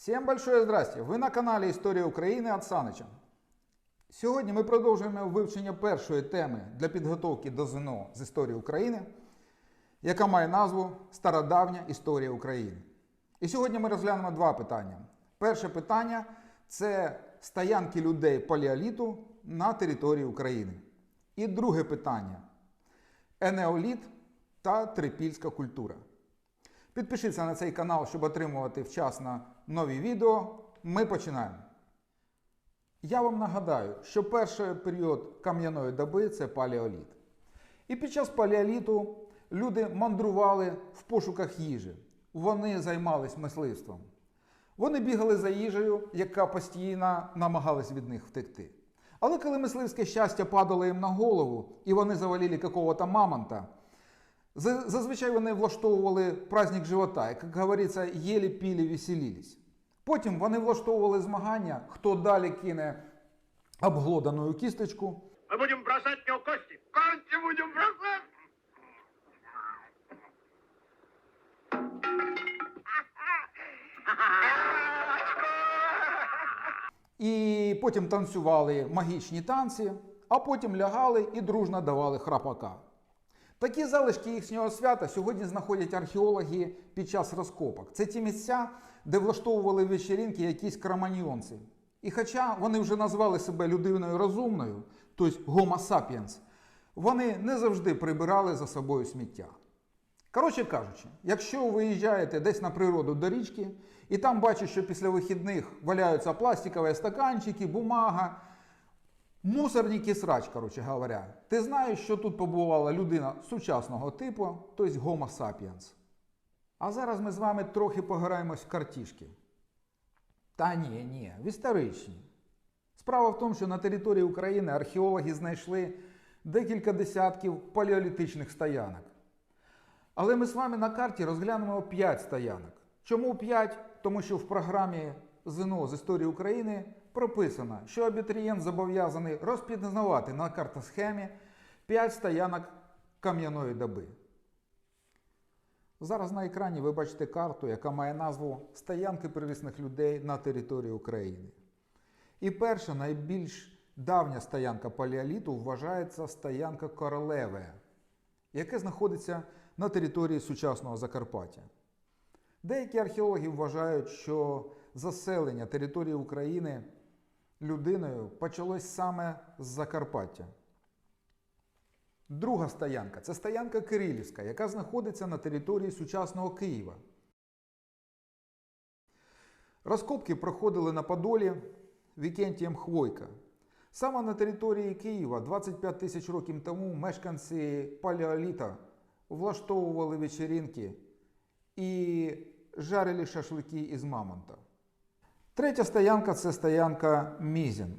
Всем большое здрасте! Ви на каналі Історія України Санича. Сьогодні ми продовжуємо вивчення першої теми для підготовки до ЗНО з історії України, яка має назву Стародавня історія України. І сьогодні ми розглянемо два питання. Перше питання це стоянки людей палеоліту на території України. І друге питання енеоліт та трипільська культура. Підпишіться на цей канал, щоб отримувати вчасно нові відео. Ми починаємо. Я вам нагадаю, що перший період кам'яної доби це палеоліт. І під час палеоліту люди мандрували в пошуках їжі. Вони займались мисливством. Вони бігали за їжею, яка постійно намагалась від них втекти. Але коли мисливське щастя падало їм на голову, і вони завалили какого-то мамонта, Зазвичай вони влаштовували праздник живота, як говориться, єлі пілі веселілись. Потім вони влаштовували змагання, хто далі кине обглодану кісточку. Мы будем бросать в него кости. Кости будем бросать. І потім танцювали магічні танці, а потім лягали і дружно давали храпака. Такі залишки їхнього свята сьогодні знаходять археологи під час розкопок. Це ті місця, де влаштовували вечеринки якісь кроманьйонці. І хоча вони вже назвали себе людиною розумною, тобто Homo sapiens, вони не завжди прибирали за собою сміття. Коротше кажучи, якщо виїжджаєте десь на природу до річки, і там бачиш, що після вихідних валяються пластикові стаканчики, бумага, мусорник і срач, коротше говоря, ти знаєш, що тут побувала людина сучасного типу, тобто Homo sapiens. А зараз ми з вами трохи пограємось в картішки. Та ні, ні, в історичні. Справа в тому, що на території України археологи знайшли декілька десятків палеолітичних стоянок. Але ми з вами на карті розглянемо 5 стоянок. Чому 5? Тому що в програмі ЗНО з історії України прописано, що абітурієнт зобов'язаний розпізнавати на картосхемі 5 стоянок кам'яної доби. Зараз на екрані ви бачите карту, яка має назву Стоянки первісних людей на території України. І перша найбільш давня стоянка палеоліту вважається стоянка Королеве, яке знаходиться на території сучасного Закарпаття. Деякі археологи вважають, що заселення території України людиною почалось саме з Закарпаття. Друга стоянка це стоянка Кирилівська, яка знаходиться на території сучасного Києва. Розкопки проходили на Подолі Вікентієм Хвойка. Саме на території Києва 25 тисяч років тому мешканці палеоліта влаштовували вечеринки і жарили шашлики із мамонта. Третя стоянка це стоянка Мізін.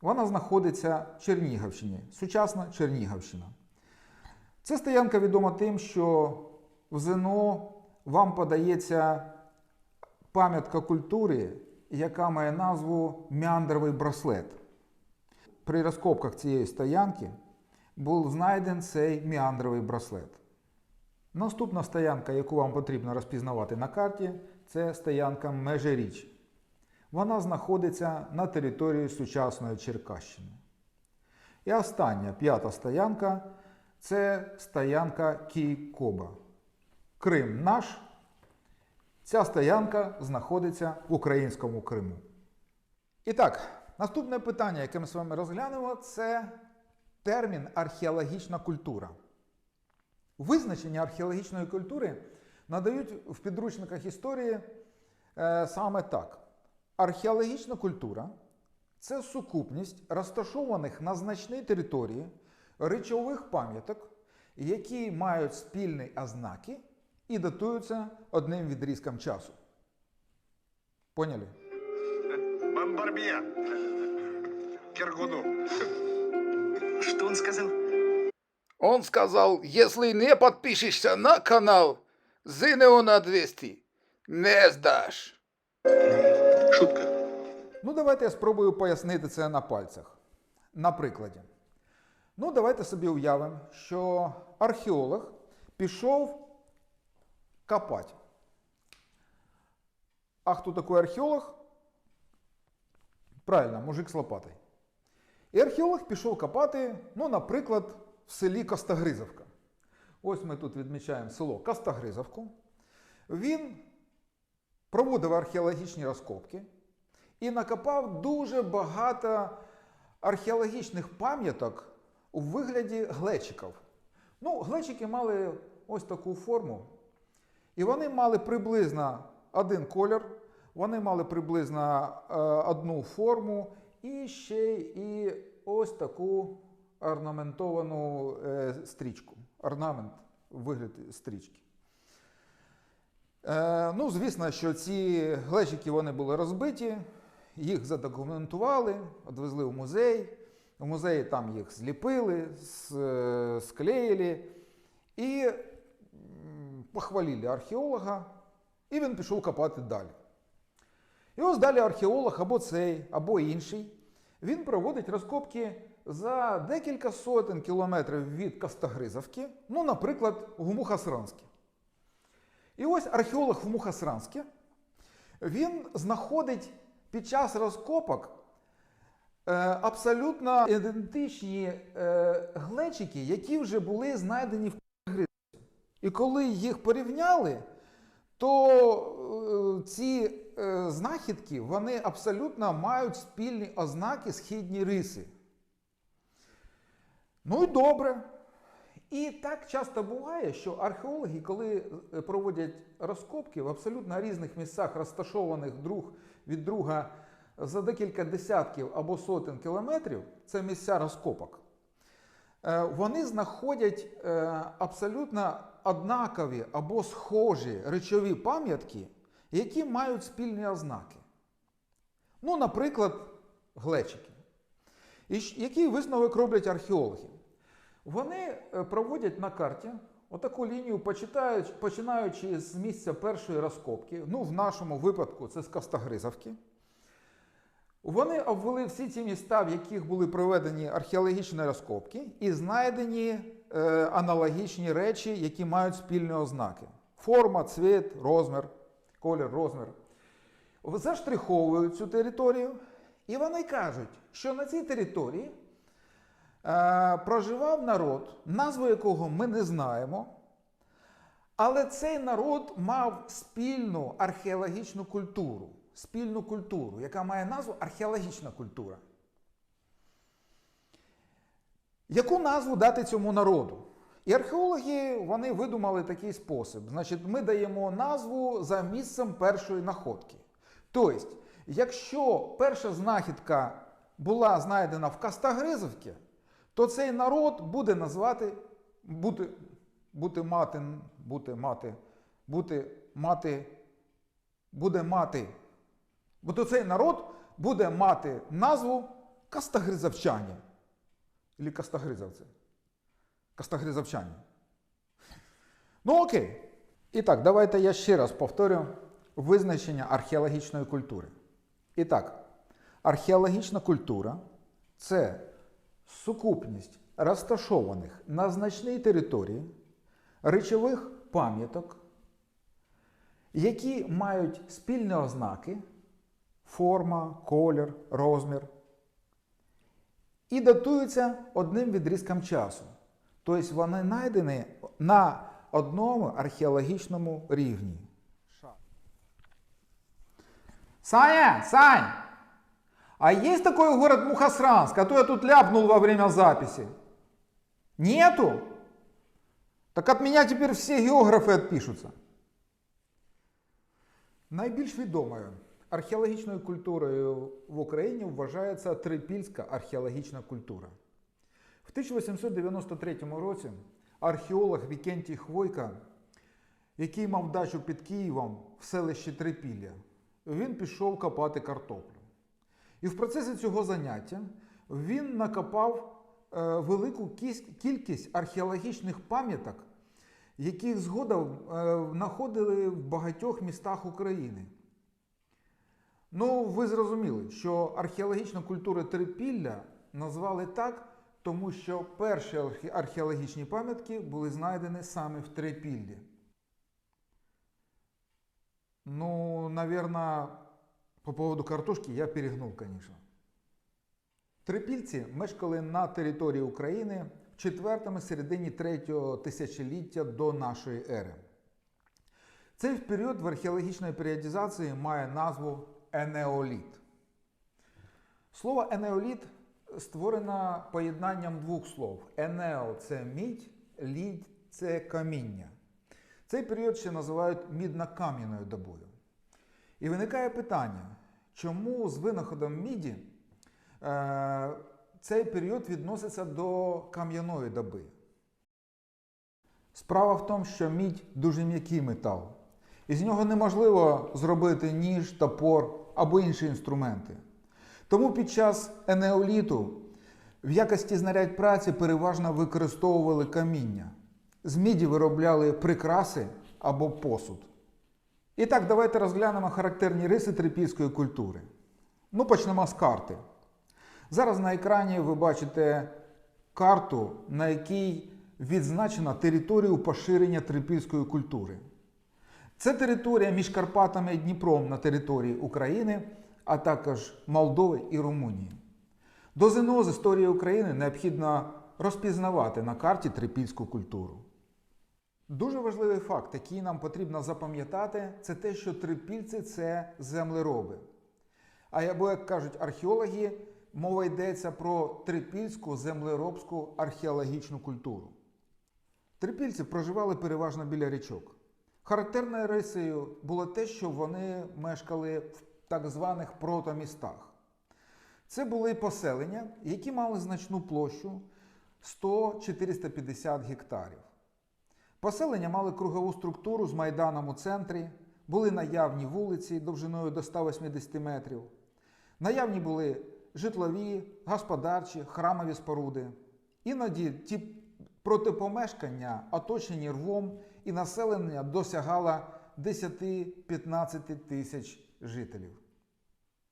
Вона знаходиться в Чернігівщині, сучасна Чернігівщина. Ця стоянка відома тим, що в ЗНО вам подається пам'ятка культури, яка має назву Міандровий браслет. При розкопках цієї стоянки був знайден цей міандровий браслет. Наступна стоянка, яку вам потрібно розпізнавати на карті, це стоянка Межиріч. Вона знаходиться на території сучасної Черкащини. І остання п'ята стоянка це стоянка Кійкоба. Крим наш. Ця стоянка знаходиться в українському Криму. І так, наступне питання, яке ми з вами розглянемо, це термін археологічна культура. Визначення археологічної культури надають в підручниках історії е, саме так. Археологічна культура це сукупність розташованих на значній території речових пам'яток, які мають спільні ознаки і датуються одним відрізком часу. Поняли? Бомбарбье. Киргуну. Что он сказал? Он сказал, если не подпишешься на канал ЗНО на 200, не сдашь. Ну, давайте я спробую пояснити це на пальцях. На прикладі. Ну, давайте собі уявимо, що археолог пішов копати. А хто такий археолог? Правильно, мужик з лопатою. І археолог пішов копати, ну, наприклад, в селі Костогризовка. Ось ми тут відмічаємо село Костогризовку. Він проводив археологічні розкопки і накопав дуже багато археологічних пам'яток у вигляді глечиків. Ну, глечики мали ось таку форму. І вони мали приблизно один колір, вони мали приблизно е, одну форму і ще і ось таку орнаментовану е, стрічку. Орнамент у вигляді стрічки. Е, ну, звісно, що ці глечики вони були розбиті, їх задокументували, відвезли в музей. В музеї там їх зліпили, склеїли і похвалили археолога, і він пішов копати далі. І ось далі археолог або цей, або інший, він проводить розкопки за декілька сотень кілометрів від Костогризовки, ну, наприклад, в Мухасранске. І ось археолог в Мухасранске, він знаходить під час розкопок е, абсолютно ідентичні е, глечики, які вже були знайдені в Костогризовці. І коли їх порівняли, то е, ці знахідки вони абсолютно мають спільні ознаки східні риси. Ну і добре. І так часто буває, що археологи, коли е, проводять розкопки в абсолютно різних місцях, розташованих друг від друга за декілька десятків або сотень кілометрів, це місця розкопок, е, вони знаходять е, абсолютно однакові або схожі речові пам'ятки, які мають спільні ознаки. Ну, наприклад, глечики. І який висновок роблять археологи? Вони е, проводять на карті отаку лінію, починаючи з місця першої розкопки, ну, в нашому випадку це з Костогризовки. Вони обвели всі ці міста, в яких були проведені археологічні розкопки, і знайдені е, аналогічні речі, які мають спільні ознаки: форма, цвіт, розмір, колір, розмір. Заштриховують цю територію, і вони кажуть, що на цій території проживав народ, назву якого ми не знаємо. Але цей народ мав спільну археологічну культуру, спільну культуру, яка має назву археологічна культура. Яку назву дати цьому народу? І археологи вони видумали такий спосіб. Значить, ми даємо назву за місцем першої находки. Тобто, якщо перша знахідка була знайдена в Кастагризовці, то цей народ буде назвати, бути, бути мати, бути мати, бути мати, буде мати. Бо то цей народ буде мати назву Кастагризовчані. Или Кастагризовці. Кастагризовчані. Ну окей. І так, давайте я ще раз повторю визначення археологічної культури. І так, археологічна культура це сукупність розташованих на значній території речових пам'яток, які мають спільні ознаки, форма, колір, розмір, і датуються одним відрізком часу. Тобто вони знайдені на одному археологічному рівні. Саня, Сань, а есть такой город Мухасранск, а я тут ляпнул во время записи? Нету? Так от меня теперь все географи отпишутся. Найбільш відомою археологічною культурою в Україні вважається трипільська археологічна культура. В 1893 році археолог Вікентій Хвойка, який мав дачу під Києвом в селищі Трипілля, він пішов копати картоплю. І в процесі цього заняття він накопав е, велику кількість археологічних пам'яток, яких згодом е, знаходили в багатьох містах України. Ну, ви зрозуміли, що археологічну культуру Трипілля назвали так, тому що перші археологічні пам'ятки були знайдені саме в Трипіллі. Ну, наверное, по поводу картошки я перегнув, конечно. Трипільці мешкали на території України в 4 середині 3 тисячоліття до нашої ери. Цей період в археологічної періодизації має назву Енеоліт. Слово енеоліт створено поєднанням двох слов. Енео це мідь, лідь це каміння. Цей період ще називають мідно-кам'яною добою. І виникає питання, чому з винаходом міді е, цей період відноситься до кам'яної доби? Справа в тому, що мідь дуже м'який метал. Із нього неможливо зробити ніж, топор або інші інструменти. Тому під час енеоліту в якості знарядь праці переважно використовували каміння. З міді виробляли прикраси або посуд. І так, давайте розглянемо характерні риси трипільської культури. Ну, почнемо з карти. Зараз на екрані ви бачите карту, на якій відзначена територію поширення трипільської культури. Це територія між Карпатами і Дніпром на території України, а також Молдови і Румунії. До ЗНО з історії України необхідно розпізнавати на карті трипільську культуру. Дуже важливий факт, який нам потрібно запам'ятати, це те, що трипільці це землероби. А або, як кажуть археологи, мова йдеться про трипільську землеробську археологічну культуру. Трипільці проживали переважно біля річок. Характерною рисою було те, що вони мешкали в так званих протомістах. Це були поселення, які мали значну площу 100-450 гектарів. Поселення мали кругову структуру з майданом у центрі, були наявні вулиці довжиною до 180 метрів. Наявні були житлові, господарчі, храмові споруди. Іноді ті протипомешкання оточені рвом і населення досягало 10-15 тисяч жителів.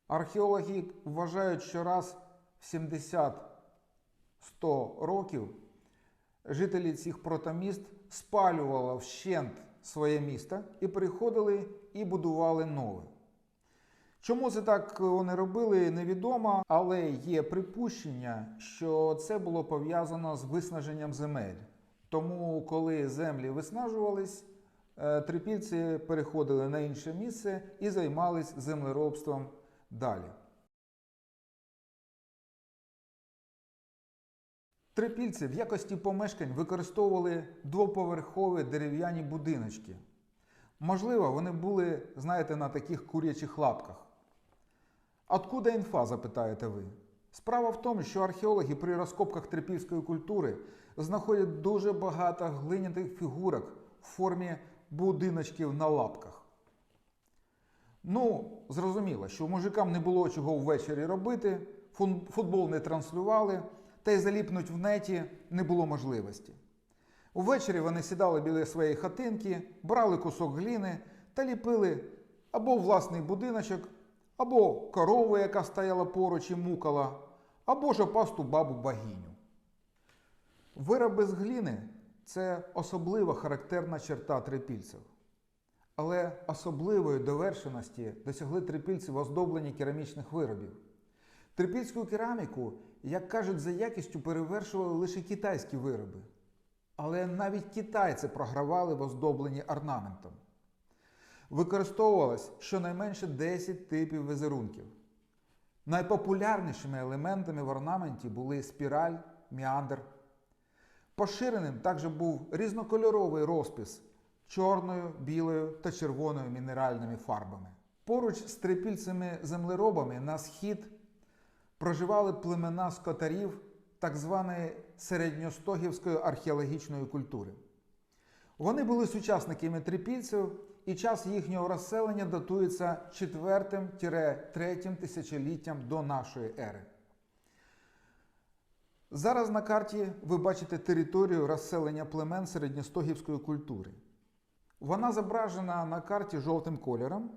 Археологи вважають, що раз в 70-100 років жителі цих протоміст спалювали вщент своє місто і приходили і будували нове. Чому це так вони робили, невідомо, але є припущення, що це було пов'язано з виснаженням земель. Тому, коли землі виснажувались, е, трипільці переходили на інше місце і займались землеробством далі. Трипільці в якості помешкань використовували двоповерхові дерев'яні будиночки. Можливо, вони були, знаєте, на таких курячих лапках. Откуда інфа, запитаєте ви? Справа в тому, що археологи при розкопках трипільської культури знаходять дуже багато глинятих фігурок в формі будиночків на лапках. Ну, зрозуміло, що мужикам не було чого ввечері робити, футбол не транслювали, та й заліпнуть в неті не було можливості. Увечері вони сідали біля своєї хатинки, брали кусок гліни та ліпили або власний будиночок, або корову, яка стояла поруч і мукала, або ж опасту бабу богиню. Вироби з гліни це особлива характерна черта трипільців. Але особливої довершеності досягли трипільці в керамічних виробів. Трипільську кераміку, як кажуть, за якістю перевершували лише китайські вироби. Але навіть китайці програвали в оздобленні орнаментом. Використовувалось щонайменше 10 типів візерунків. Найпопулярнішими елементами в орнаменті були спіраль, міандр. Поширеним також був різнокольоровий розпис чорною, білою та червоною мінеральними фарбами. Поруч з трипільцями землеробами на схід проживали племена скотарів так званої середньостогівської археологічної культури. Вони були сучасниками трипільців, і час їхнього розселення датується 4-3 тисячоліттям до нашої ери. Зараз на карті ви бачите територію розселення племен середньостогівської культури. Вона зображена на карті жовтим кольором.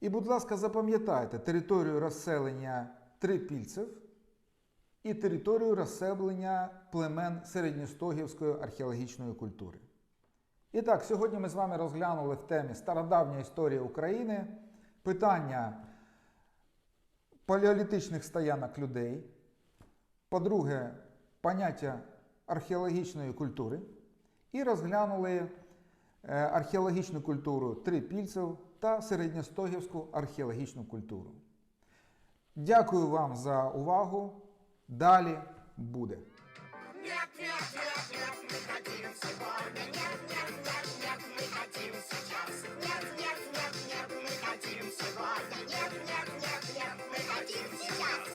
І, будь ласка, запам'ятайте територію розселення трипільців і територію розселення племен середньостогівської археологічної культури. І так, сьогодні ми з вами розглянули в темі Стародавня історія України питання палеолітичних стоянок людей. По-друге, поняття археологічної культури. І розглянули е, археологічну культуру трипільців та середньостогівську археологічну культуру. Дякую вам за увагу. Далі буде. Нет, нет, нет, нет, не ходи сегодня